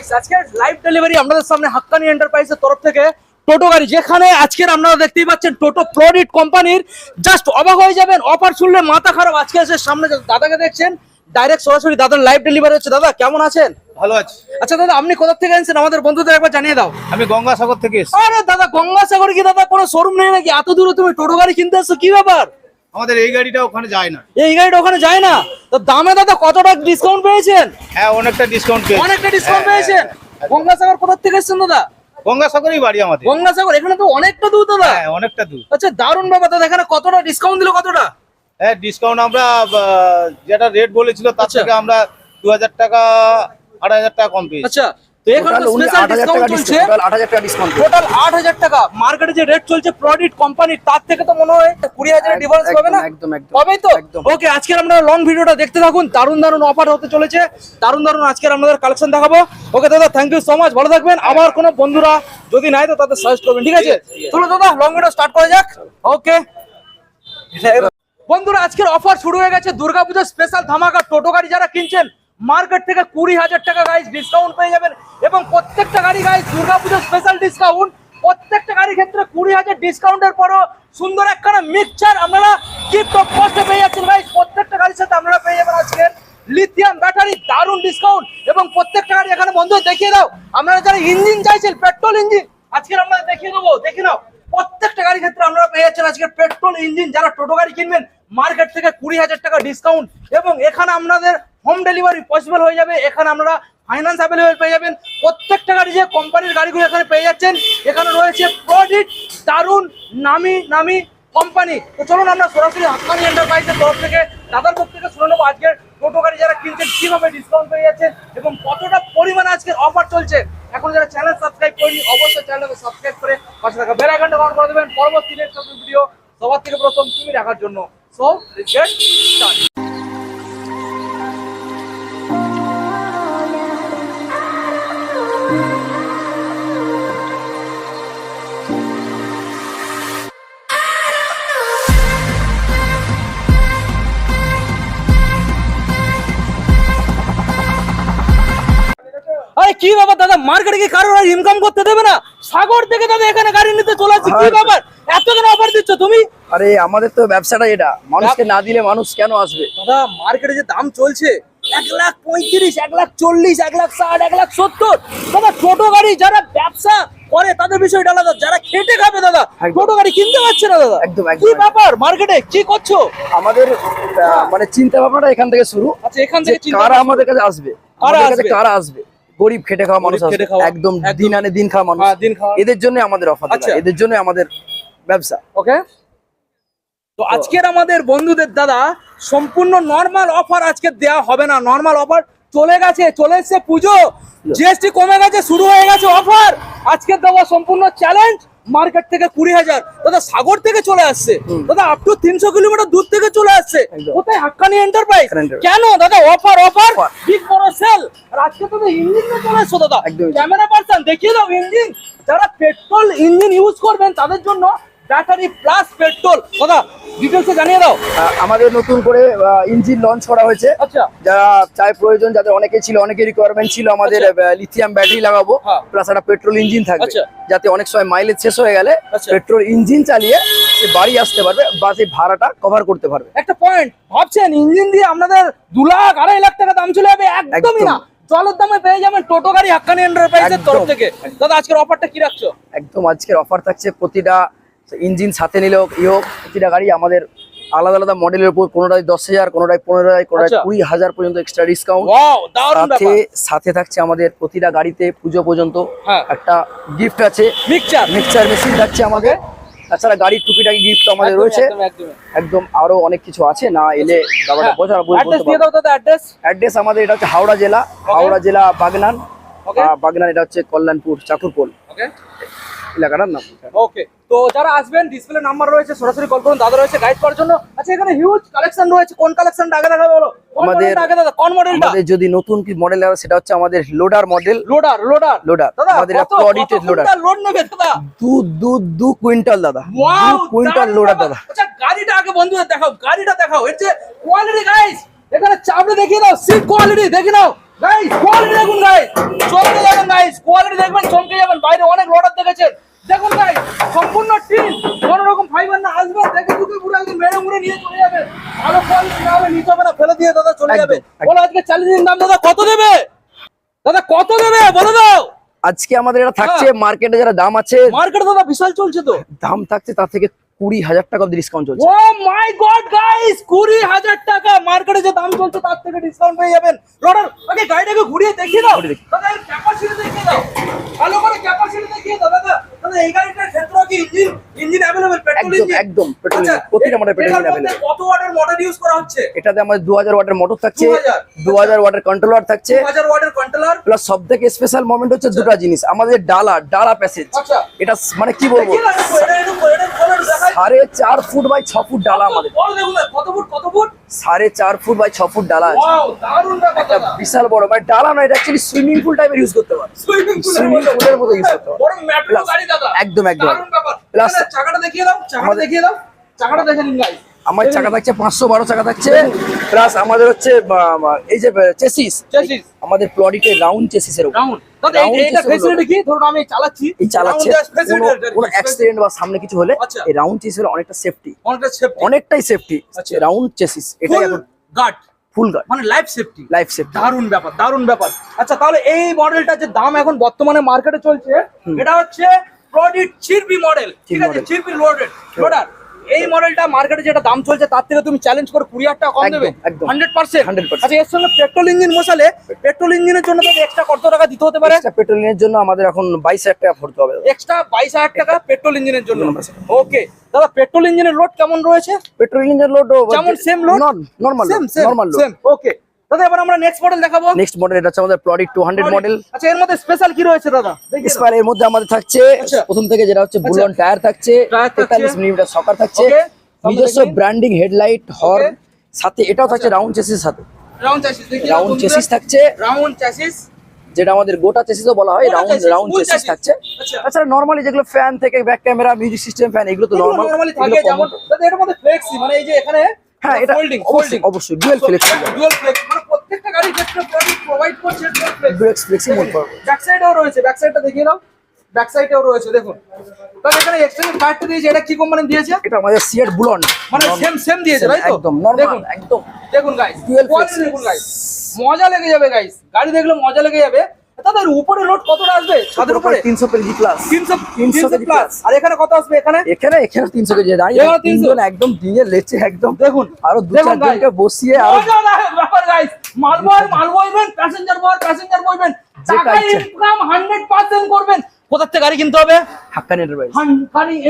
Guys আজকে live delivery আপনাদের সামনে হাক্কানি এন্টারপ্রাইজের তরফ থেকে টোটো গাড়ি যেখানে আজকের আপনারা দেখতেই পাচ্ছেন টোটো প্রডিট কোম্পানির জাস্ট অবাক হয়ে যাবেন অফার শুনলে মাথা খারাপ আজকে এসে সামনে দাদাকে দেখছেন ডাইরেক্ট সরাসরি দাদার লাইভ ডেলিভারি হচ্ছে। দাদা কেমন আছেন? ভালো আছি। আচ্ছা দাদা আপনি কোথা থেকে এনেছেন আমাদের বন্ধুদের একবার জানিয়ে দাও। আমি গঙ্গাসাগর থেকে আরে দাদা গঙ্গাসাগর কি দাদা কোনো শোরুম নেই নাকি? এত দূরে তুমি টোটো গাড়ি কিনতে এসছো কি ব্যাপার? আমাদের এই গাড়িটা ওখানে যায় না। এই গাড়িটা ওখানে যায় না? তো দামে দাদা কত টাকা ডিসকাউন্ট পেয়েছেন? হ্যাঁ অনেকটা ডিসকাউন্ট পেয়েছি। অনেকটা ডিসকাউন্ট হ্যাঁ, পেয়েছেন? হ্যাঁ, গঙ্গাসাগর কোথা থেকে এসেছেন দাদা? গঙ্গাসাগরই বাড়ি আমাদের। গঙ্গাসাগর এখানে তো অনেকটা দূর দাদা। হ্যাঁ অনেকটা দূর। আচ্ছা দারুণ ব্যাপার দাদা এখানে কতটা ডিসকাউন্ট দিল কতটা? হ্যাঁ ডিসকাউন্ট আমরা যেটা রেট বলেছিল তার আচ্ছা। থেকে আমরা দু হাজার টাকা আড়াই হাজার টাকা কম পেয়েছি। আচ্ছা তো এখানে তো স্পেশাল ডিসকাউন্ট চলছে। আট হাজার টাকা টোটাল আট হাজার টাকা। মার্কেটে যে রেট চলছে প্রডিট তার থেকে তো মনে হয় কুড়ি হাজারের একদম, ডিফারেন্স পাবে না? একদম, একদম। পাবেই তো? একদম। ওকে আমরা লং ভিডিওটা দেখতে থাকুন। দারুণ দারুণ অফার হতে চলেছে। দারুণ দারুণ আজকের আমাদের কালেকশন দেখাবো। ওকে দাদা থ্যাংক ইউ সো মাচ ভালো থাকবেন। আবার কোনো বন্ধুরা যদি নাই তো তাদের সাজেস্ট করবেন ঠিক আছে? চলো দাদা লং ভিডিও স্টার্ট করা যাক। ওকে বন্ধুরা আজকের অফার শুরু হয়ে গেছে। দুর্গাপূজার স্পেশাল ধামাকা টোটো গাড়ি যারা কিনছেন মার্কেট থেকে কুড়ি হাজার টাকা গাইজ ডিসকাউন্ট পেয়ে যাবেন এবং প্রত্যেকটা গাড়ি গাইজ দুর্গাপূজার স্পেশাল ডিসকাউন্ট প্রত্যেকটা গাড়ির ক্ষেত্রে কুড়ি হাজার ডিসকাউন্টের পরও সুন্দর একখানা মিক্সচার আপনারা গিফট অফ কস্টে পেয়ে যাচ্ছেন গাইজ প্রত্যেকটা গাড়ির সাথে আপনারা পেয়ে যাবেন আজকের লিথিয়াম ব্যাটারি দারুণ ডিসকাউন্ট এবং প্রত্যেকটা গাড়ি এখানে বন্ধু দেখিয়ে দাও। আপনারা যারা ইঞ্জিন চাইছেন পেট্রোল ইঞ্জিন আজকের আমরা দেখিয়ে দেবো, দেখে নাও। প্রত্যেকটা গাড়ির ক্ষেত্রে আপনারা পেয়ে যাচ্ছেন আজকে পেট্রোল ইঞ্জিন যারা টোটো গাড়ি কিনবেন মার্কেট থেকে কুড়ি হাজার টাকা ডিসকাউন্ট এবং এখানে আপনাদের হোম ডেলিভারি পসিবল হয়ে যাবে। এখানে আপনারা ফাইন্যান্স অ্যাভেলেবেল পেয়ে যাবেন। প্রত্যেকটা গাড়ি যে কোম্পানির গাড়িগুলো এখানে পেয়ে যাচ্ছেন, এখানে রয়েছে প্রডিট দারুণ নামি নামি কোম্পানি তো চলুন আমরা সরাসরি হাক্কানি এন্টারপ্রাইজের তরফ থেকে দাদার মুখ থেকে শুনে নেব আজকের টোটো গাড়ি যারা কিনছেন, কীভাবে ডিসকাউন্ট পেয়ে যাচ্ছেন এবং কতটা পরিমাণে আজকের অফার চলছে। এখন যারা চ্যানেল সাবস্ক্রাইব করেনি, অবশ্যই চ্যানেলকে সাবস্ক্রাইব করে পাশে থাকা বেল আইকনটা অন করে দেবেন। পরবর্তী নেক্সট ভিডিও সবার থেকে প্রথম তুমি দেখার জন্য। সো গেট স্টার্ট মার্কেটে কি কারোর ইনকাম করতে দেবে না? সাগর থেকে দাদা এখানে গাড়ি নিতে চলে আসছে কি ব্যাপার? এত কেন অফার দিচ্ছ তুমি? আরে আমাদের তো ব্যবসাটা এটা। মানুষকে না দিলে মানুষ কেন আসবে? দাদা মার্কেটে যে দাম চলছে এক লাখ পঁয়ত্রিশ এক লাখ চল্লিশ এক লাখ ষাট এক লাখ সত্তর। দাদা টোটো গাড়ি যারা ব্যবসা করে তাদের বিষয়টা আলাদা। যারা খেটে খাবে দাদা গাড়ি কিনতে পারছে না দাদা। একদম, কি ব্যাপার? মার্কেটে কি করছ? আমাদের মানে চিন্তা ভাবনাটা এখান থেকে শুরু। আচ্ছা এখান থেকে কারা আমাদের কাছে আসবে? কারা আসবে? কারা আসবে? গরিব খেটে খাওয়া মানুষ একদম। দিন আনে দিন খাওয়া মানুষ। হ্যাঁ। এদের জন্য আমাদের অফার আচ্ছা। এদের জন্য আমাদের ব্যবসা। ওকে? তো আজকের আমাদের বন্ধুদের দাদা সম্পূর্ণ নর্মাল অফার আজকে দেওয়া হবে না। নর্মাল অফার চলে গেছে চলে এসছে পুজো। জিএসটি কমে গেছে শুরু হয়ে গেছে অফার আজকের দেওয়া সম্পূর্ণ চ্যালেঞ্জ মার্কেট থেকে কুড়ি হাজার। দাদা সাগর থেকে চলে আসছে। দাদা আপ টু তিনশো কিলোমিটার দূর একদম। কোথায়? হাক্কানি এন্টারপ্রাইজ কেন? দাদা অফার অফার। বিগ বড় সেল আর আজকে তো ইঞ্জিন চলে দাদা। ক্যামেরা পারসন দেখিয়ে দাও ইঞ্জিন যারা পেট্রোল ইঞ্জিন ইউজ করবেন তাদের জন্য ব্যাটারি প্লাস পেট্রোল দাদা ডিটেলসে জানিয়ে দাও। আমাদের নতুন করে ইঞ্জিন লঞ্চ করা হয়েছে। আচ্ছা। যারা চাই প্রয়োজন যাদের অনেকে ছিল অনেকের রিকোয়ারমেন্ট ছিল আমাদের লিথিয়াম ব্যাটারি লাগাবো হ্যাঁ। প্লাস একটা পেট্রোল ইঞ্জিন থাকবে। আচ্ছা। যাতে অনেক সময় মাইলেজ শেষ হয়ে গেলে আচ্ছা। পেট্রোল ইঞ্জিন চালিয়ে সে বাড়ি আসতে পারবে বা সেই ভাড়াটা কভার করতে পারবে। একটা পয়েন্ট ভাবছেন ইঞ্জিন দিয়ে আপনাদের দু লাখ আড়াই লাখ টাকা দাম চলে যাবে? একদমই না। জলের দামে পেয়ে যাবেন টোটো গাড়ি হাক্কানি এন্টারপ্রাইজের তরফ থেকে। দাদা আজকের অফারটা কি রাখছো? একদম আজকের অফার থাকছে প্রতিটা ইঞ্জিন সাথে নিলেও ই হোক প্রতিটা গাড়ি আমাদের আলাদা আলাদা মডেলের উপর কোনোটায় দশ হাজার কোনোটায় পনেরো হাজার কোনোটায় আচ্ছা। কুড়ি হাজার পর্যন্ত এক্সট্রা ডিসকাউন্ট সাথে সাথে থাকছে আমাদের প্রতিটা গাড়িতে পুজো পর্যন্ত হ্যাঁ। একটা গিফট আছে। মিক্সচার মিক্সচার মেশিন থাকছে আমাদের। তাছাড়া গাড়ির টুকিটাকি গিফট আমাদের রয়েছে। একদম আরও অনেক কিছু আছে না এলে ব্যাপারটা বোঝা অ্যাড্রেস আমাদের এটা হচ্ছে হাওড়া জেলা হাওড়া জেলা বাগনান। বাগনান এটা হচ্ছে কল্যাণপুর চাকুরপোল। ওকে এলাকাটার নাম। ওকে তো যারা আসবেন ডিসপ্লে নাম্বার রয়েছে সরাসরি কল করুন। দাদা রয়েছে গাইড করার জন্য। আচ্ছা এখানে হিউজ কালেকশন রয়েছে। কোন কালেকশনটা আগে দেখা বলো? আমাদের- আগে দাদা কোন মডেলটা আমাদের যদি নতুন কি মডেল আছে সেটা হচ্ছে আমাদের loader model loader loader loader দাদা আমাদের কত অডিটেড লোডার লোড নেবে দাদা? দু দু দু কুইন্টাল দাদা। দু কুইন্টাল লোডার দাদা। আচ্ছা গাড়িটা আগে বন্ধুদের দেখাও। গাড়িটা দেখাও। এর যে কোয়ালিটি গাইস এখানে চাপড়ে দেখিয়ে দাও সিট কোয়ালিটি দেখে নাও গাইস কোয়ালিটি দেখুন গাইস চমকে যাবেন গাইস কোয়ালিটি দেখবেন চমকে যাবেন। বাইরে অনেক অর্ডার দেখেছেন। দেখুন গাইস সম্পূর্ণ টিন। কোনো রকম ফাইবার না আসবে দেখে দুটো পুরো একদম মেরে মুড়ে নিয়ে চলে যাবে। ভালো কোয়ালিটি না হবে নিতে হবে না ফেলে দিয়ে দাদা চলে যাবে। বলো আজকে চালিশ দিন দাম দাদা কত দেবে? দাদা কত দেবে? বলে দাও। আজকে আমাদের এটা থাকছে হ্যাঁ। মার্কেটে যারা দাম আছে মার্কেটে দাদা বিশাল চলছে তো। দাম থাকছে তার থেকে কুড়ি হাজার টাকা অব্দি ডিসকাউন্ট চলছে। ও মাই গড গাইস কুড়ি হাজার টাকা মার্কেটে যে দাম চলছে তার থেকে ডিসকাউন্ট পেয়ে যাবেন। রডার ওকে গাড়িটাকে ঘুরিয়ে দেখিয়ে দাও। দাদা এর ক্যাপাসিটি দেখিয়ে দাও। ভালো করে ক্যাপাসিটি দেখিয়ে দাও। দাদা দাদা এই গাড়িটার ক্ষেত্রে কি ইঞ্জিন ইঞ্জিন অ্যাভেলেবল পেট্রোল একদম ইঞ্জিন একদম পেট্রোল আচ্ছা প্রতিটা মডেল পেট্রোল এটার মধ্যে কত ওয়াটের মোটর ইউজ করা হচ্ছে? এটাতে আমাদের ওয়াটের মোটর থাকছে 2000 দু হাজার ওয়াটের কন্ট্রোলার থাকছে 2000 ওয়াটের কন্ট্রোলার প্লাস সব থেকে স্পেশাল মোমেন্ট হচ্ছে দুটো জিনিস আমাদের ডালা ডালা প্যাসেজ আচ্ছা। এটা মানে কি বলব? এটা এটা সাড়ে চার ফুট বাই ছ ফুট ডালা আমাদের। সাড়ে চার ফুট বাই ছ ফুট ডালা আছে। একটা বিশাল বড় মানে ডালা নয় এটা অ্যাকচুয়ালি সুইমিং পুল টাইপের ইউজ করতে পারে। সুইমিং এর মতো ইউজ করতে পারো। একদম, একদম। এখানে চাকাটা দেখিয়ে দাও চাকাটা দেখিয়ে দাও। চাকাটা দেখে নিন গাইস আমার চাকা থাকছে পাঁচশো বারো চাকা থাকছে। প্লাস আমাদের হচ্ছে এই যে চেসিস আমাদের প্লডিটে রাউন্ড সামনে কিছু হলে আচ্ছা। এই রাউন্ড চেসিস অনেকটা সেফটি অনেকটা সেফটি অনেকটাই সেফটি আচ্ছা। রাউন্ড চেসিস এটাই গার্ড ফুল গার্ড মানে লাইফ সেফটি লাইফ সেফটি দারুণ ব্যাপার দারুণ ব্যাপার। আচ্ছা তাহলে এই মডেলটা যে দাম এখন বর্তমানে মার্কেটে চলছে এটা হচ্ছে প্রডিট মডেল ঠিক আছে? লোডেড লোডার এই মডেলটা মার্কেটে যেটা দাম চলছে তার থেকে তুমি চ্যালেঞ্জ করে কুড়ি হাজার টাকা কম দেবে হান্ড্রেড পার্সেন্ট 100% আচ্ছা এর সঙ্গে পেট্রোল ইঞ্জিন বসালে পেট্রোল ইঞ্জিনের জন্য তাদের এক্সট্রা কত টাকা দিতে হতে পারে? পেট্রোল ইঞ্জিনের জন্য আমাদের এখন বাইশ হাজার টাকা ভরতে হবে। এক্সট্রা বাইশ হাজার টাকা পেট্রোল ইঞ্জিনের জন্য। ওকে দাদা পেট্রোল ইঞ্জিনের লোড কেমন রয়েছে? পেট্রোল ইঞ্জিনের লোড যেমন same load normal normal load same okay দাদা এবার আমরা নেক্সট মডেল দেখাবো। নেক্সট মডেল এটা হচ্ছে আমাদের প্রডিট টু হান্ড্রেড মডেল আচ্ছা এর মধ্যে স্পেশাল কি রয়েছে দাদা? স্পার এর মধ্যে আমাদের থাকছে আচ্ছা। প্রথম থেকে যেটা হচ্ছে বুলন টায়ার থাকছে টায়ার থাকছে। তেতাল্লিশ মিলিমিটার সকার থাকছে। নিজস্ব ব্র্যান্ডিং হেডলাইট হর্ন আচ্ছা। সাথে এটাও থাকছে রাউন্ড চেসিস সাথে। রাউন্ড দেখিয়ে রাউন্ড চেসিস থাকছে। রাউন্ড চ্যাসিস যেটা আমাদের গোটা চেসিসও বলা হয় রাউন্ড রাউন্ড চেসিস থাকছে। আচ্ছা। নর্মালি যেগুলো ফ্যান থেকে back camera music system fan এগুলো তো নর্মাল নরমালি থাকে যেমন দাদা এর মধ্যে ফ্লেক্সি মানে এই যে এখানে হ্যাঁ এটা ফোল্ডিং অবশ্যই অবশ্যই ডুয়েল ফ্লেক্স ডুয়াল ফ্লেক্স প্রত্যেকটা গাড়ির ক্ষেত্রে প্রোভাইড করছে ডুয়াল ফ্লেক্সি মোড পাবে ব্যাক সাইডেও রয়েছে ব্যাক সাইডটা দেখিয়ে দাও। ব্যাক সাইডেও রয়েছে দেখুন। তাহলে এখানে এক্সটেন্ডেড টায়ারটা দিয়েছে এটা কি কোম্পানি দিয়েছে? এটা আমাদের সিয়ার বুলন মানে সেম সেম দিয়েছে তাই তো? একদম দেখুন। একদম। দেখুন গাইস। দেখুন গাইস মজা লেগে যাবে গাইস গাড়ি দেখলে মজা লেগে যাবে। তাদের উপরে লোড কতটা আসবে? ছাদের উপরে? তিনশো কেজি প্লাস তিনশো 300 কেজি প্লাস আর এখানে কত আসবে এখানে? এখানে এখানে তিনশো কেজি দাঁড়িয়ে এখানে 300 তিনজন একদম দিয়ে লেচে একদম। দেখুন আরও দু দেখুন চারজনকে বসিয়ে আরও ব্যাপার গাইস মাল বয় মাল বইবেন প্যাসেঞ্জার বয় প্যাসেঞ্জার বইবেন টাকা ইনকাম হান্ড্রেড পার্সেন্ট করবেন। কোথা থেকে গাড়ি কিনতে হবে? হাক্কান এন্টারপ্রাইজ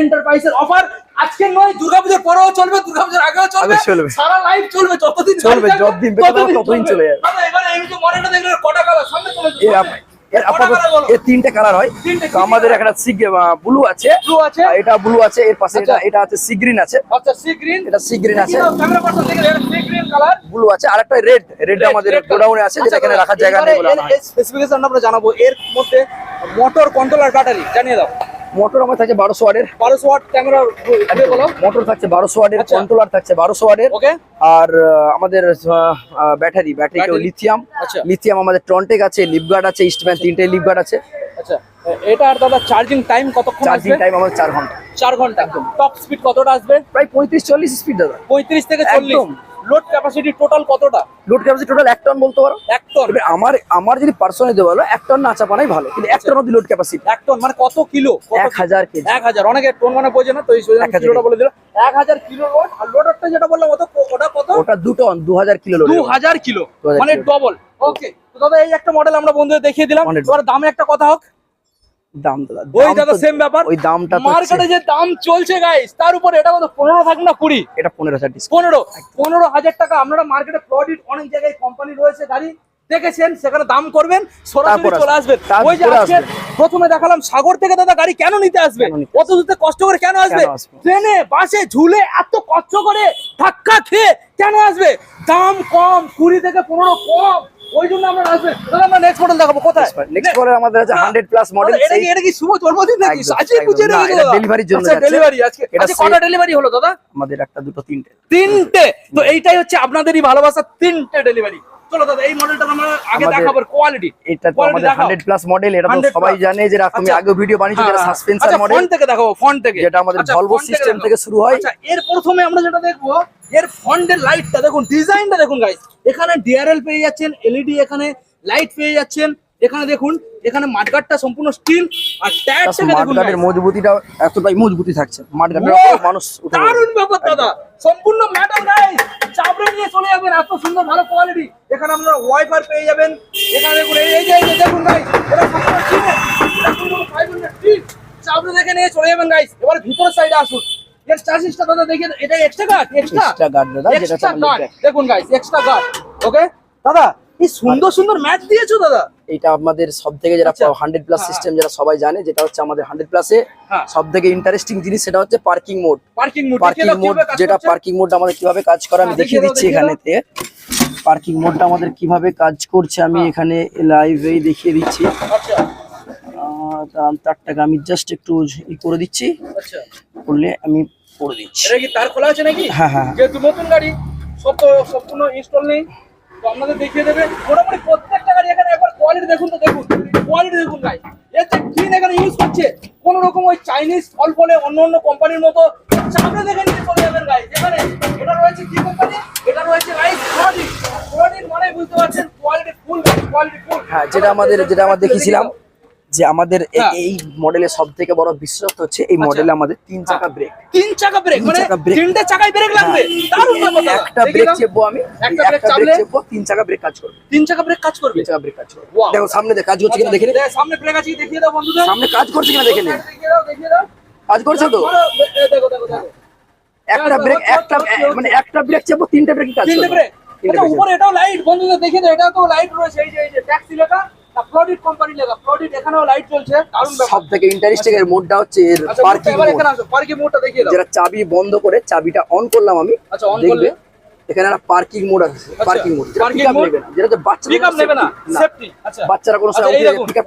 এন্টারপ্রাইজের অফার আজকে নয় দুর্গাপূজার পরেও চলবে দুর্গাপূজার আগেও চলবে। সারা লাইফ চলবে যতদিন চলবে, যতদিন ততদিন চলে যাবে। এবারে এই যে মডেলটা দেখলে কটা কালার সামনে চলে এর আপ- এর আপাতত এর তিনটে কালার হয়। তো আমাদের একটা সি ব্লু আছে। Blue আছে। এটা ব্লু আছে এর পাশে এটা আচ্ছা। এটা আছে সি গ্রিন আছে। আচ্ছা সি গ্রিন এটা সি গ্রিন আছে। ক্যামেরা পার্সন দেখলে এটা সি গ্রিন কালার ব্লু আছে। আর একটা রেড রেড আমাদের গোডাউনে আছে যেটা এখানে রাখার জায়গা নেই বলে হয়। স্পেসিফিকেশন আমরা জানাব। এর মধ্যে মোটর কন্ট্রোলার ব্যাটারি জানিয়ে দাও। মোটর আমার থাকছে বারোশো ওয়াটের। বারোশো ওয়াট ক্যামেরা বলো। মোটর থাকছে বারোশো আচ্ছা। কন্ট্রোলার থাকছে বারোশো ওয়াটের। ওকে আর আমাদের ব্যাটারি ব্যাটারি। লিথিয়াম আচ্ছা। লিথিয়াম আমাদের ট্রন্টেক আছে লিপগার্ড আছে ইস্টম্যান তিনটে লিপগার্ড আছে। আচ্ছা। এটা আর দাদা চার্জিং টাইম কতক্ষণ চার্জিং টাইম আমাদের চার ঘণ্টা। চার ঘণ্টা। একদম। টপ স্পিড কতটা আসবে? প্রায় পঁয়ত্রিশ চল্লিশ স্পিড দাদা। পঁয়ত্রিশ থেকে চল্লিশ। একদম। লোড ক্যাপাসিটি টোটাল কতটা? লোড ক্যাপাসিটি টোটাল এক টন বলতে পারো? এক টন আমার আমার যদি পার্সোনালি দেওয়া হলো এক টন না চাপানাই ভালো কিন্তু এক টন অব্দি লোড ক্যাপাসিটি এক টন মানে কত কিলো? এক হাজার কেজি। এক হাজার অনেকে টন মানে বোঝে না তো এই কিলোটা বলে দিল এক হাজার কিলো লোড আর লোডারটা যেটা বললাম ওটা ওটা কত? ওটা দু টন দু হাজার কিলো দু হাজার কিলো মানে ডবল ওকে তো দাদা এই একটা মডেল আমরা বন্ধুদের দেখিয়ে দিলাম। এবার দামে একটা কথা হোক। দাম দাদা ওই দাদা সেম ব্যাপার। ওই দামটা মার্কেটে যে দাম চলছে গাইস তার উপরে এটা কত না কুড়ি? এটা হাজার টাকা। আপনারা মার্কেটে প্রডিট অনেক জায়গায় কোম্পানি রয়েছে গাড়ি দেখেছেন সেখানে দাম করবেন সরাসরি চলে আসবেন। ওই যে আজকে প্রথমে দেখালাম সাগর থেকে দাদা গাড়ি কেন নিতে আসবে? অত দূর কষ্ট করে কেন আসবে? ট্রেনে বাসে ঝুলে এত কষ্ট করে ধাক্কা খেয়ে কেন আসবে? দাম কম কুড়ি থেকে পনেরো কম। ওই জন্য আমরা আসবে দাদা আমরা নেক্সট মডেল দেখাবো কোথায় নেক্সট মডেল আমাদের আছে হ্যাঁ। হান্ড্রেড প্লাস মডেল এটা কি এটা কি শুভ জন্মদিন নাকি আজকে একদম। না, এটা দাদা? জন্য আচ্ছা, ডেলিভারি আজকে আজকে কটা ডেলিভারি হলো দাদা আমাদের একটা দুটো তিনটে তিনটে তো এইটাই হচ্ছে আপনাদেরই ভালোবাসা তিনটে ডেলিভারি চলো দাদা এই মডেলটা আমরা আগে আমাদের- কোয়ালিটি এটা তো আমাদের হান্ড্রেড প্লাস মডেল এটা তো সবাই জানে যে তুমি আচ্ছা। আগে ভিডিও বানিয়েছো যেটা সাসপেন্সার মডেল ফ্রন্ট থেকে দেখাবো ফ্রন্ট থেকে। যেটা আমাদের আচ্ছা, ভলভো থেকে সিস্টেম থেকে শুরু হয়। আচ্ছা এর প্রথমে আমরা যেটা দেখব এর লাইটটা দেখুন ডিজাইনটা দেখুন গাইস এখানে ডিআরএল পেয়ে যাচ্ছেন এলইডি এখানে লাইট পেয়ে যাচ্ছেন এখানে দেখুন এখানে মাঠগাটটা সম্পূর্ণ স্টিল আর দেখুন মাঠগাটের মজবুতিটা এতটাই মজবুতি থাকছে। মাঠগাটের মানুষ দারুণ ব্যাপার দাদা। সম্পূর্ণ মেটাল গাইস চাপড়ে নিয়ে চলে যাবেন এত সুন্দর ভালো কোয়ালিটি এখানে আপনারা ওয়াইফাই পেয়ে যাবেন। এখানে দেখুন এই এই যে দেখুন গাইস এটা সম্পূর্ণ স্টিল এটা সম্পূর্ণ ফাইবার স্টিল চাপড়ে দেখে নিয়ে চলে যাবেন গাইস এবার ভিতরের সাইডে আসুন। এর চার্জিসটা দাদা দেখে এটা এক্সট্রা গার্ড এক্সট্রা দাদা, যেটা এক্সট্রা দেখুন গাইস এক্সট্রা গার্ড ওকে দাদা এই সুন্দর সুন্দর ম্যাচ দিয়েছ দাদা। এটা আমাদের সব থেকে আচ্ছা। হান্ড্রেড প্লাস হ্যাঁ, সিস্টেম যেটা সবাই জানে যেটা হচ্ছে আমাদের হান্ড্রেড প্লাসে হ্যাঁ। সব থেকে ইন্টারেস্টিং জিনিস সেটা হচ্ছে parking mode parking mode parking mode যেটা পার্কিং মোড আমাদের কীভাবে কাজ করে আমি হ্যাঁ, দেখিয়ে দিচ্ছি দেখিয়ে এখানে পার্কিং মোডটা আমাদের কীভাবে কাজ করছে আমি হ্যাঁ। এখানে লাইভেই দেখিয়ে দিচ্ছি। আচ্ছা। তারটাকে আমি জাস্ট একটু ই করে দিচ্ছি। আচ্ছা। করলে আমি করে দিচ্ছি। এটা কি তার খোলা আছে নাকি? হ্যাঁ, হ্যাঁ। যেহেতু নতুন গাড়ি সব সম্পূর্ণ ইনস্টল নেই তো আপনাদের দেখিয়ে দেবে। মোটামুটি প্রত্যেকটা গাড়ি এখানে একবার কোয়ালিটি দেখুন তো, দেখুন। কোয়ালিটি দেখুন ভাই যে ক্লিন এখানে ইউজ করছে? কোন রকম ওই চাইনিজ ফল ফলে অন্য অন্য কোম্পানির মতো চামড়া দেখে নিয়ে চলে যাবেন গাই এখানে এটা রয়েছে কি কোম্পানি এটা রয়েছে গাইস প্রোডিন প্রোডিন মানে বুঝতে পারছেন কোয়ালিটি ফুল কোয়ালিটি ফুল হ্যাঁ যেটা আমাদের যেটা আমরা দেখেছিলাম যে আমাদের হ্যাঁ। এই মডেলের সব থেকে বড় বিশেষত্ব হচ্ছে এই আচ্ছা। মডেলে আমাদের তিন চাকা ব্রেক তিন চাকা ব্রেক মানে। তিনটে চাকায় ব্রেক লাগবে? দারুণ ব্যাপার। একটা ব্রেক। চেপবো আমি একটা একটা ব্রেক চাপলে? চেপবো তিন চাকা ব্রেক কাজ করবে। তিন চাকা ব্রেক কাজ করবে? তিন চাকা ব্রেক কাজ করবে। দেখো সামনে দেখ কাজ করছে কিনা দেখে নে? আচ্ছা, সামনে ব্রেক আছে দেখিয়ে দাও বন্ধুদের। সামনে কাজ করছে কিনা দেখে দাও দেখিয়ে দাও। কাজ করছে তো? দেখো দেখো দেখো। একটা হ্যাঁ, ব্রেক একটা হচ্ছে, হচ্ছে। মানে একটা ব্রেক চেপবো তিনটা ব্রেক কাজ তিনটে করবে। ব্রেক তিনটে আচ্ছা উপরে এটাও লাইট বন্ধুদের দেখিয়ে দাও এটাও তো লাইট রয়েছে। এই যে এই যে ট্যাক্সি লেখা। সব থেকে ইন্টারেস্টিং এর মোডটা হচ্ছে এর আচ্ছা পার্কিং এবার মোড এখানে আসো পার্কিং মোডটা দেখিয়ে দাও। যেটা চাবি বন্ধ করে চাবিটা অন করলাম আমি আচ্ছা, করলে? এখানে একটা পার্কিং মোড আছে আচ্ছা, পার্কিং মোড যেটা হচ্ছে বাচ্চাদের পিকআপ নেবে না সেফটি আচ্ছা। বাচ্চারা কোনো সময় আচ্ছা, পিকআপ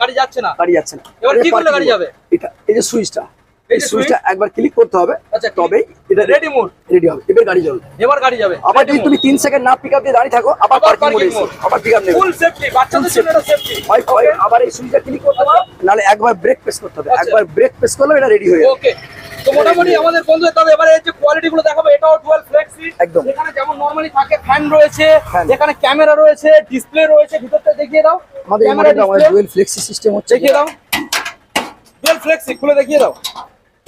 গাড়ি যাচ্ছে না। গাড়ি যাচ্ছে না। এবার কি করলে গাড়ি যাবে? এটা এই যে সুইচটা এই সুইচটা একবার ক্লিক করতে হবে আচ্ছা তবে এটা রেডি মোড রেডি হবে এবার গাড়ি চলবে এবার গাড়ি যাবে। আবার যদি তুমি তিন সেকেন্ড না পিকআপ দিয়ে দাঁড়িয়ে থাকো আবার পার্কিং মোডে। আবার পিকআপ নেবে। ফুল সেফটি বাচ্চাদের জন্য এটা সেফটি হয় হয় আবার এই সুইচটা ক্লিক করতে হবে নাহলে একবার ব্রেক প্রেস করতে হবে। আচ্ছা। একবার ব্রেক প্রেস করলে এটা রেডি হয়ে যাবে। ওকে তো মোটামুটি আমাদের বন্ধুদের তাহলে এবারে এই যে কোয়ালিটি গুলো দেখাবো এটাও ডুয়াল ফ্লেক্সি একদম। এখানে যেমন নরমালি থাকে ফ্যান রয়েছে এখানে ক্যামেরা রয়েছে ডিসপ্লে রয়েছে ভিতরটা দেখিয়ে দাও। আমাদের ডুয়েল ফ্লেক্সি সিস্টেম হচ্ছে দেখিয়ে দাও। ডুয়াল ফ্লেক্সি খুলে দেখিয়ে দাও।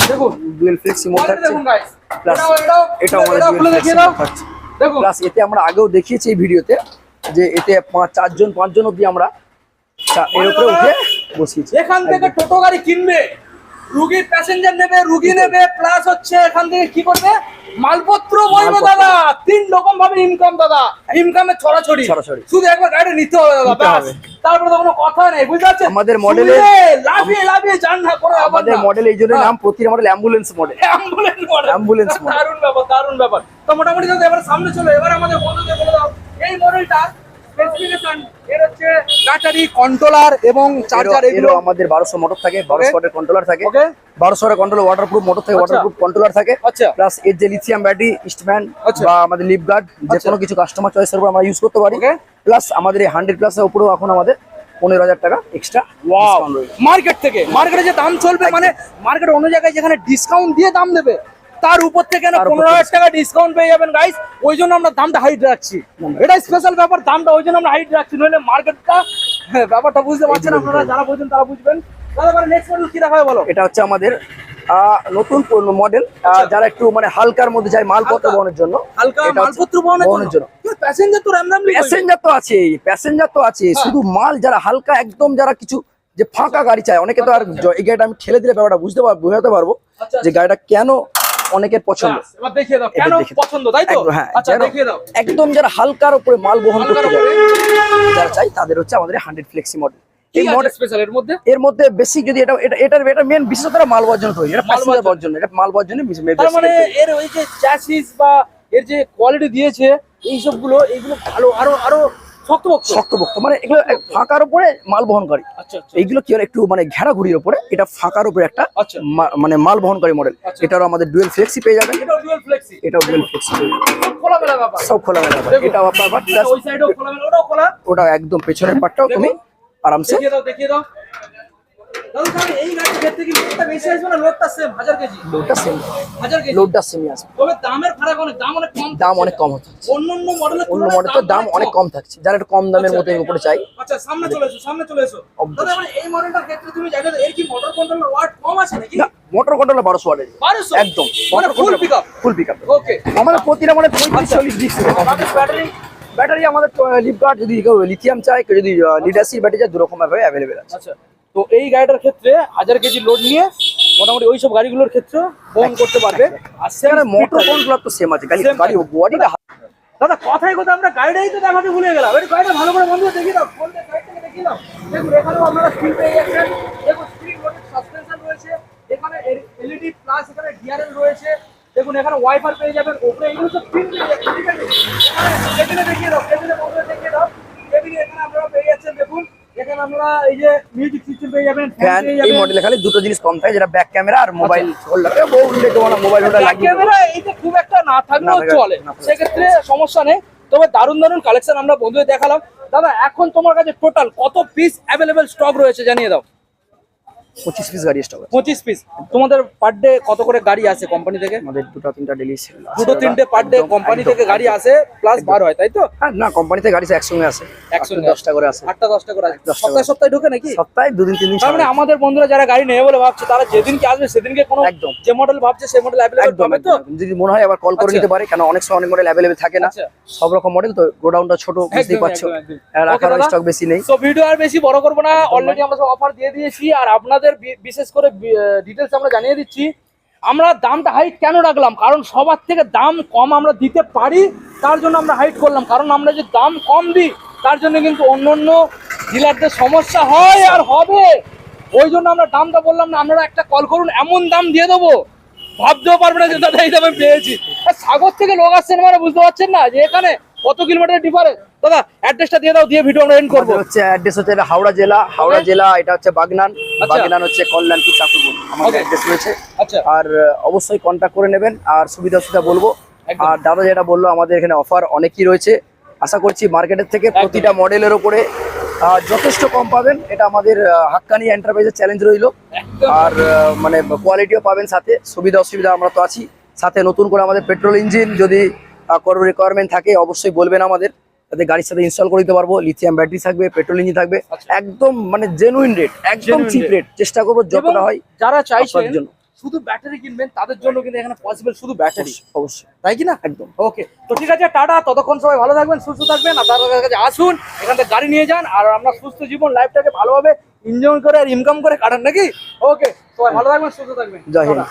দেখুন ডুয়েল ফ্লেক্সি থাকছে। আমাদের থাকছে। দেখুন। প্লাস এতে আমরা আগেও দেখিয়েছি এই ভিডিওতে যে এতে পাঁচ চারজন পাঁচজন অব্দি আমরা চা- এর উপরে উঠে বসিয়েছি। এখান থেকে টোটো গাড়ি কিনবে রুগী প্যাসেঞ্জার নেবে রুগী নেবে প্লাস হচ্ছে এখান থেকে কি করবে? মালপত্র বইবে দাদা তিন রকম ভাবে ইনকাম দাদা। ইনকামের ছড়াছড়ি। শুধু একবার গাড়ি নিতে হবে দাদা হবে। তারপরে তো কোনো কথা নেই বুঝতে পারছেন? আমাদের মডেলে লাফিয়ে লাফিয়ে যান না করে আমাদের মডেল এই জন্য হ্যাঁ। নাম প্রতি model ambulance model ambulance model ambulance. দারুণ ব্যাপার দারুণ ব্যাপার। তো মোটামুটি এবার সামনে চলো এবার আমাদের বন্ধুদের বলে দাও। এই মডেলটা ব্যাটারি কন্ট্রোলার এবং চার্জার এগুলো। আমাদের মোটর থাকে ওয়াটের কন্ট্রোলার থাকে। ওকে ওয়াটের ওয়াটারপ্রুফ মোটর থেকে আচ্ছা। ওয়াটারপ্রুফ কন্ট্রোলার থাকে। আচ্ছা। প্লাস এর যে লিথিয়াম ব্যাটারি ইস্টম্যান আচ্ছা। বা আমাদের লিপ গার্ড যে আচ্ছা। কোনো কিছু কাস্টমার চয়েসের উপর আমরা ইউজ করতে পারি. প্লাস আমাদের এই উপরেও এখন আমাদের পনেরো হাজার টাকা এক্সট্রা মার্কেট থেকে। মার্কেটে যে দাম চলবে মানে মার্কেট অন্য জায়গায় যেখানে ডিসকাউন্ট দিয়ে দাম দেবে তার উপর থেকে না পনেরো হাজার টাকা ডিসকাউন্ট পেয়ে যাবেন গাইস ওই জন্য আমরা দামটা হাইট রাখছি। এটা স্পেশাল ব্যাপার দামটা ওই জন্য আমরা হাইট রাখছি। নইলে মার্কেটটা ব্যাপারটা বুঝতে পারছেন আপনারা যারা বুঝছেন তারা বুঝবেন। নেক্সট মডেল কি দেখা হয় বলো? এটা হচ্ছে আমাদের নতুন মডেল আচ্ছা। যারা একটু মানে হালকার মধ্যে যায় মালপত্র বহনের জন্য মালপত্র বহনের প্যাসেঞ্জার তো প্যাসেঞ্জার তো আছে প্যাসেঞ্জার তো আছে। হ্যাঁ। শুধু মাল যারা হালকা একদম যারা কিছু যে ফাঁকা গাড়ি চায় অনেকে তো আর এই গাড়িটা আমি ঠেলে দিলে ব্যাপারটা বুঝতে পারব বোঝাতে পারব আচ্ছা, যে গাড়িটা কেন অনেকের পছন্দ। দেখিয়ে দাও কেন পছন্দ তাই তো? একদম, হ্যাঁ আচ্ছা যারা- দেখিয়ে দাও। একদম যারা হালকার উপরে মাল বহন করতে চায় যারা চাই তাদের হচ্ছে আমাদের হান্ড্রেড ফ্লেক্সি মডেল এই মডেল স্পেশাল এর মধ্যে? এর মধ্যে বেশি যদি এটা এটা এটার এটা মেন বিশেষত মাল বহর জন্য তৈরি। এটা মাল প্যাসেঞ্জার বহর বহর জন্য। এটা মাল বহর জন্য তার মানে এর ওই যে চ্যাসিস বা এর যে কোয়ালিটি দিয়েছে এই সবগুলো এইগুলো ভালো। আরও আরও শক্তপোক্ত? মানে এগুলো ফাঁকার উপরে মাল বহনকারী। আচ্ছা আচ্ছা। এইগুলো কি একটু মানে ঘেরা ঘুরির উপরে? এটা ফাঁকার উপরে একটা আচ্ছা। মানে মাল বহনকারী মডেল। এটারও আমাদের ডুয়েল ফ্লেক্সি পেয়ে যাবেন। এটাও ডুয়েল ফ্লেক্সি সব খোলা মেলা এটাও আপনার ওটা একদম পেছনের পাটটাও তুমি আরামসে দেখিয়ে দাও দেখিয়ে দাও। দাদা তাহলে এই গাড়ির ক্ষেত্রে কি লোডটা বেশি আসবে না? লোডটা সেম হাজার কেজি। লোডটা সেম হাজার কেজি। লোডটা সেমই আসবে। তবে দামের ফারাক অনেক দাম অনেক কম দাম অনেক কম হচ্ছে মডেলের অন্য মডেলের দাম অনেক কম। থাকছে। যারা একটু কম দামের আচ্ছা। মধ্যে উপরে চাই। আচ্ছা সামনে চলে এসো সামনে চলে এসো. দাদা মানে এই মডেলটার ক্ষেত্রে তুমি জানো এর কি মোটর কন্ট্রোলের ওয়াট কম আছে নাকি? মোটর কন্ট্রোল বারোশো ওয়াটের একদম। Full pick up full pick up okay আমাদের প্রতিটা মানে পঁয়ত্রিশ আচ্ছা। চল্লিশ ডিস্ক ব্যাটারি ব্যাটারি আমাদের লিপগার্ড যদি কেউ লিথিয়াম চায় কেউ যদি লিডাসি ব্যাটারি চায় দুরকম ভাবে অ্যাভেলেবেল আছে। আচ্ছা তো এই গাড়িটার ক্ষেত্রে হাজার কেজি লোড নিয়ে মোটামুটি ওই সব গাড়িগুলোর ক্ষেত্রে বহন করতে পারবে। আর সেখানে মোটর কন্ট্রোল তো সেম আছে। গাড়ি বডিটা দাদা কথাই কথা আমরা গাড়িটাই তো দেখাতে ভুলে গেলাম। এই গাড়িটা ভালো করে বন্ধু দেখিয়ে দাও ফোন সাইড থেকে দেখিয়ে দাও দেখুন এখানেও আপনারা স্ক্রিন পেয়ে যাচ্ছেন। দেখুন স্ক্রিন লোডেড সাসপেনশন রয়েছে। এখানে এলইডি প্লাস এখানে ডিআরএল রয়েছে। দেখুন এখানে ওয়াইফাই পেয়ে যাবেন। উপরে এগুলো তো স্ক্রিন পেয়ে যাচ্ছেন ঠিক আছে এখানে দেখিয়ে দাও কেবিনে বন্ধু দেখিয়ে দাও। কেবিনে এখানে আপনারা পেয়ে যাচ্ছেন দেখুন এখানে আমরা এই যে মিউজিক সিস্টেম পেয়ে যাবেন ফ্যান ফ্যান এই মডেলে খালি দুটো জিনিস কম থাকে যেটা ব্যাক ক্যামেরা আর মোবাইল হোল্ডার তোমার মোবাইল হোল্ডার ব্যাক লাগিয়ে দেবো। ক্যামেরা খুব একটা না থাকলেও না চলে। না সেক্ষেত্রে সমস্যা নেই। তবে দারুণ দারুণ কালেকশন আমরা বন্ধুদের দেখালাম। দাদা এখন তোমার কাছে টোটাল কত পিস অ্যাভেলেবেল স্টক রয়েছে জানিয়ে দাও। পঁচিশ পিস গাড়ি স্টক আছে। পঁচিশ পিস তোমাদের পার ডে কত করে গাড়ি আসে কোম্পানি থেকে? আমাদের দুটো তিনটা ডেলি দুটো তিনটে পার ডে কোম্পানি থেকে গাড়ি আসে প্লাস বার হয় তাই তো? হ্যাঁ না কোম্পানিতে গাড়ি একসঙ্গে আসে। একসঙ্গে একসঙ্গে দশটা করে আসে। আটটা দশটা করে আসে। সপ্তাহে সপ্তাহে ঢুকে নাকি? সপ্তাহে দুদিন তিন দিন তার মানে আমাদের বন্ধুরা যারা গাড়ি নেবে বলে ভাবছে তারা যেদিনকে আসবে সেদিনকে কোনো একদম। যে মডেল ভাবছে সেই মডেল অ্যাভেলেবল পাবে তো? যদি মনে হয় আবার কল করে আচ্ছা। নিতে পারে কেন অনেক সময় অনেক মডেল অ্যাভেলেবেল থাকে না। আচ্ছা। সব রকম মডেল তো গোডাউনটা ছোট বুঝতেই পারছ। রাখার স্টক বেশি নেই। সো ভিডিও আর বেশি বড় করব না। অলরেডি আমরা সব অফার দিয়ে দিয়েছি। আর আপনাদের বি- বিশেষ করে ডিটেলস আমরা জানিয়ে দিচ্ছি। আমরা দামটা হাইট কেন রাখলাম? কারণ সবার থেকে দাম কম আমরা দিতে পারি, তার জন্য আমরা হাইট করলাম। কারণ আমরা যে দাম কম দিই, তার জন্য কিন্তু অন্য অন্য ডিলারদের সমস্যা হয় আর হবে। ওই জন্য আমরা দামটা বললাম না, আপনারা একটা কল করুন, এমন দাম দিয়ে দেবো। ভাবতেও পারবে না যে, দাদা, এই দামে পেয়েছি। সাগর থেকে লোক আসছেন মানে বুঝতে পারছেন না যে, এখানে কত কিলোমিটার ডিফারেন্স দাদা অ্যাড্রেসটা দিয়ে দাও দিয়ে ভিডিও আমরা এন্ড করব। হচ্ছে অ্যাড্রেস হচ্ছে হাওড়া জেলা হাওড়া জেলা এটা হচ্ছে বাগনান। আচ্ছা। বাগনান হচ্ছে কল্যাণপুর চাকুরপুর আমাদের অ্যাড্রেস রয়েছে। আচ্ছা। আর অবশ্যই কন্ট্যাক্ট করে নেবেন। আর সুবিধা অসুবিধা বলব আর দাদা যেটা বলল আমাদের এখানে অফার অনেকই রয়েছে। আশা করছি মার্কেটের থেকে প্রতিটা মডেলের ওপরে যথেষ্ট কম পাবেন। এটা আমাদের হাক্কানি এন্টারপ্রাইজের চ্যালেঞ্জ রইল। আর মানে কোয়ালিটিও পাবেন সাথে। সুবিধা অসুবিধা আমরা তো আছি। সাথে নতুন করে আমাদের পেট্রোল ইঞ্জিন যদি কোনো রিকোয়ারমেন্ট থাকে অবশ্যই বলবেন আমাদের। যাতে গাড়ির সাথে ইনস্টল করে দিতে পারব লিথিয়াম ব্যাটারি থাকবে পেট্রোল ইঞ্জিন থাকবে। আচ্ছা। একদম মানে জেনুইন রেট একদম চিপ রেট চেষ্টা করব যতটা হয় যারা চাইছেন জন্য। শুধু ব্যাটারি কিনবেন তাদের জন্য কিন্তু এখানে পসিবল শুধু ব্যাটারি অবশ্যই তাই কি না? একদম। ওকে তো ঠিক আছে টাটা ততক্ষণ সবাই ভালো থাকবেন সুস্থ থাকবেন আর তার কাছে আসুন এখান থেকে গাড়ি নিয়ে যান আর আমরা সুস্থ জীবন লাইফটাকে ভালোভাবে এনজয় করে আর ইনকাম করে কাটান নাকি? ওকে সবাই ভালো থাকবেন সুস্থ থাকবেন। জয় হিন্দ।